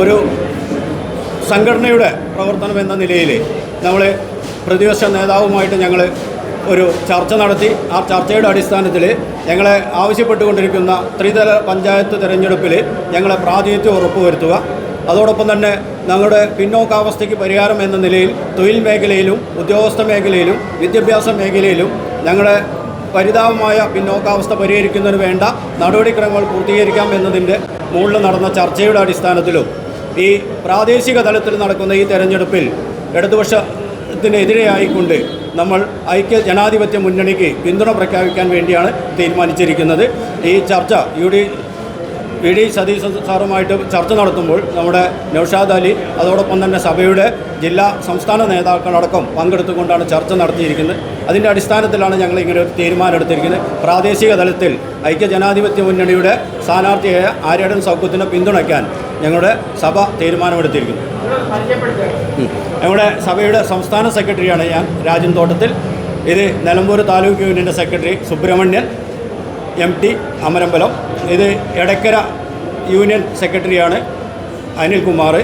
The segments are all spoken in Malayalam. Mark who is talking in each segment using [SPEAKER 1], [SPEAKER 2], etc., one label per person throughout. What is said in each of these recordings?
[SPEAKER 1] ഒരു സംഘടനയുടെ പ്രവർത്തനം എന്ന നിലയിൽ നമ്മൾ പ്രതിപക്ഷ നേതാവുമായിട്ട് ഞങ്ങൾ ഒരു ചർച്ച നടത്തി. ആ ചർച്ചയുടെ അടിസ്ഥാനത്തിൽ ഞങ്ങളെ ആവശ്യപ്പെട്ടുകൊണ്ടിരിക്കുന്ന ത്രിതല പഞ്ചായത്ത് തിരഞ്ഞെടുപ്പിൽ ഞങ്ങളെ പ്രാതിനിധ്യം ഉറപ്പുവരുത്തുക. അതോടൊപ്പം തന്നെ ഞങ്ങളുടെ പിന്നോക്കാവസ്ഥയ്ക്ക് പരിഹാരം എന്ന നിലയിൽ തൊഴിൽ മേഖലയിലും ഉദ്യോഗസ്ഥ മേഖലയിലും വിദ്യാഭ്യാസ മേഖലയിലും ഞങ്ങളെ പരിതാപമായ പിന്നോക്കാവസ്ഥ പരിഹരിക്കുന്നതിന് വേണ്ട. നടപടിക്രമങ്ങൾ പൂർത്തീകരിക്കാം എന്നതിന്റെ മുകളിൽ നടന്ന ചർച്ചയുടെ അടിസ്ഥാനത്തിലും ഈ പ്രാദേശിക തലത്തിൽ നടക്കുന്ന ഈ തെരഞ്ഞെടുപ്പിൽ ഇടതുപക്ഷത്തിനെതിരെയായിക്കൊണ്ട് നമ്മൾ ഐക്യ ജനാധിപത്യ മുന്നണിക്ക് പിന്തുണ പ്രഖ്യാപിക്കാൻ വേണ്ടിയാണ് തീരുമാനിച്ചിരിക്കുന്നത്. ഈ ചർച്ച U D V D Satheesh സാറുമായിട്ട് ചർച്ച നടത്തുമ്പോൾ നമ്മുടെ നൌഷാദ് അലി അതോടൊപ്പം തന്നെ സഭയുടെ ജില്ലാ സംസ്ഥാന നേതാക്കളടക്കം പങ്കെടുത്തുകൊണ്ടാണ് ചർച്ച നടത്തിയിരിക്കുന്നത്. അതിന്റെ അടിസ്ഥാനത്തിലാണ് ഞങ്ങൾ ഇങ്ങനെ ഒരു തീരുമാനം എടുത്തിരിക്കുന്നത് പ്രാദേശിക തലത്തിൽ ഐക്യ ജനാധിപത്യ മുന്നണിയുടെ സ്ഥാനാർത്ഥിയായ ആര്യടൻ സൗഖ്യത്തിനെ പിന്തുണയ്ക്കാൻ ഞങ്ങളുടെ സഭ തീരുമാനമെടുത്തിരിക്കുന്നു. ഞങ്ങളുടെ സഭയുടെ സംസ്ഥാന സെക്രട്ടറിയാണ് ഞാൻ രാജൻ തോട്ടത്തിൽ. ഇത് നിലമ്പൂർ താലൂക്ക് യൂണിയന്റെ secretary Subramanian. M T Amarambalam. ഇത് എടക്കര യൂണിയൻ സെക്രട്ടറിയാണ് അനിൽകുമാർ.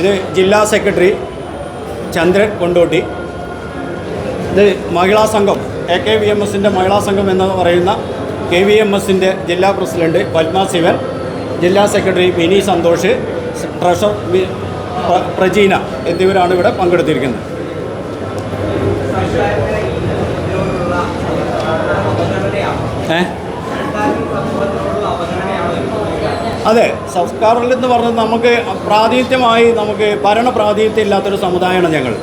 [SPEAKER 1] ഇത് ജില്ലാ സെക്രട്ടറി ചന്ദ്രൻ കൊണ്ടോട്ടി. ഇത് മഹിളാ സംഘം എ കെ വി എം എസിന്റെ മഹിളാ സംഘം എന്ന് പറയുന്ന കെ വി എം എസിന്റെ ജില്ലാ പ്രസിഡന്റ് പത്മ ശിവൻ ജില്ലാ സെക്രട്ടറി മിനി സന്തോഷ് ട്രഷർ പ്രജീന എന്നിവരാണ് ഇവിടെ പങ്കെടുത്തിരിക്കുന്നത്. ഏ? അതെ. സംസ്കാരം എന്ന് പറഞ്ഞത് നമുക്ക് പ്രാതിനിധ്യമായി നമുക്ക് ഭരണ പ്രാതിനിധ്യം ഇല്ലാത്തൊരു സമുദായമാണ് ഞങ്ങൾ.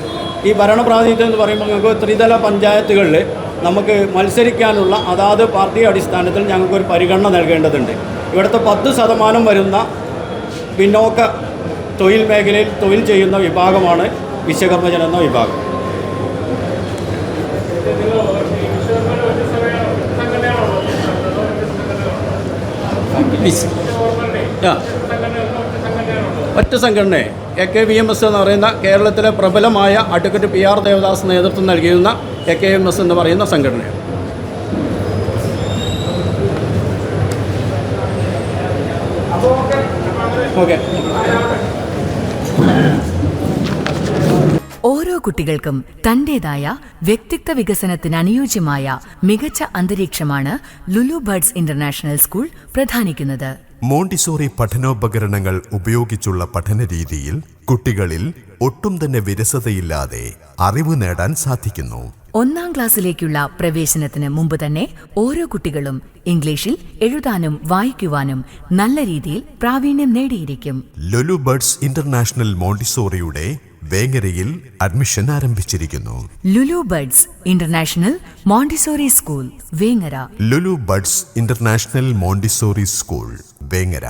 [SPEAKER 1] ഈ ഭരണ പ്രാതിനിധ്യം എന്ന് പറയുമ്പോൾ ഞങ്ങൾക്ക് ത്രിതല പഞ്ചായത്തുകളിൽ നമുക്ക് മത്സരിക്കാനുള്ള അതാത് പാർട്ടി അടിസ്ഥാനത്തിൽ ഞങ്ങൾക്കൊരു പരിഗണന നൽകേണ്ടതുണ്ട്. ഇവിടുത്തെ പത്ത് ശതമാനം വരുന്ന പിന്നോക്ക തൊഴിൽ മേഖലയിൽ തൊഴിൽ ചെയ്യുന്ന വിഭാഗമാണ് വിശ്വകർമ്മജൻ എന്ന വിഭാഗം. ആ. ഒറ്റ സംഘടനയെ. A K V M S എന്ന് പറയുന്ന കേരളത്തിലെ പ്രബലമായ അഡ്വക്കേറ്റ് പി ആർ ദേവദാസ് നേതൃത്വം നൽകിയിരുന്ന എ കെ എം എസ് എന്ന് പറയുന്ന സംഘടനയാണ്.
[SPEAKER 2] ഓരോ കുട്ടികൾക്കും തന്റേതായ വ്യക്തിത്വ വികസനത്തിന് അനുയോജ്യമായ മികച്ച അന്തരീക്ഷമാണ് ലുലു ബർഡ്സ് ഇന്റർനാഷണൽ സ്കൂൾ പ്രധാനിക്കുന്നത്.
[SPEAKER 3] മോണ്ടിസോറി പഠനോപകരണങ്ങൾ ഉപയോഗിച്ചുള്ള പഠന രീതിയിൽ കുട്ടികളിൽ ഒട്ടും തന്നെ വിരസതയില്ലാതെ അറിവ് നേടാൻ സാധിക്കുന്നു.
[SPEAKER 2] ഒന്നാം ക്ലാസ്സിലേക്കുള്ള പ്രവേശനത്തിന് മുമ്പ് തന്നെ ഓരോ കുട്ടികളും ഇംഗ്ലീഷിൽ എഴുതാനും വായിക്കുവാനും നല്ല രീതിയിൽ പ്രാവീണ്യം നേടിയിരിക്കും.
[SPEAKER 3] ലുലു ബർഡ്സ് ഇന്റർനാഷണൽ മോണ്ടിസോറിയുടെ വേങ്ങരയിൽ അഡ്മിഷൻ ആരംഭിച്ചിരിക്കുന്നു.
[SPEAKER 2] Lulu birds international Montessori school Vengara.
[SPEAKER 3] Lulu buds international Montessori school. Vengara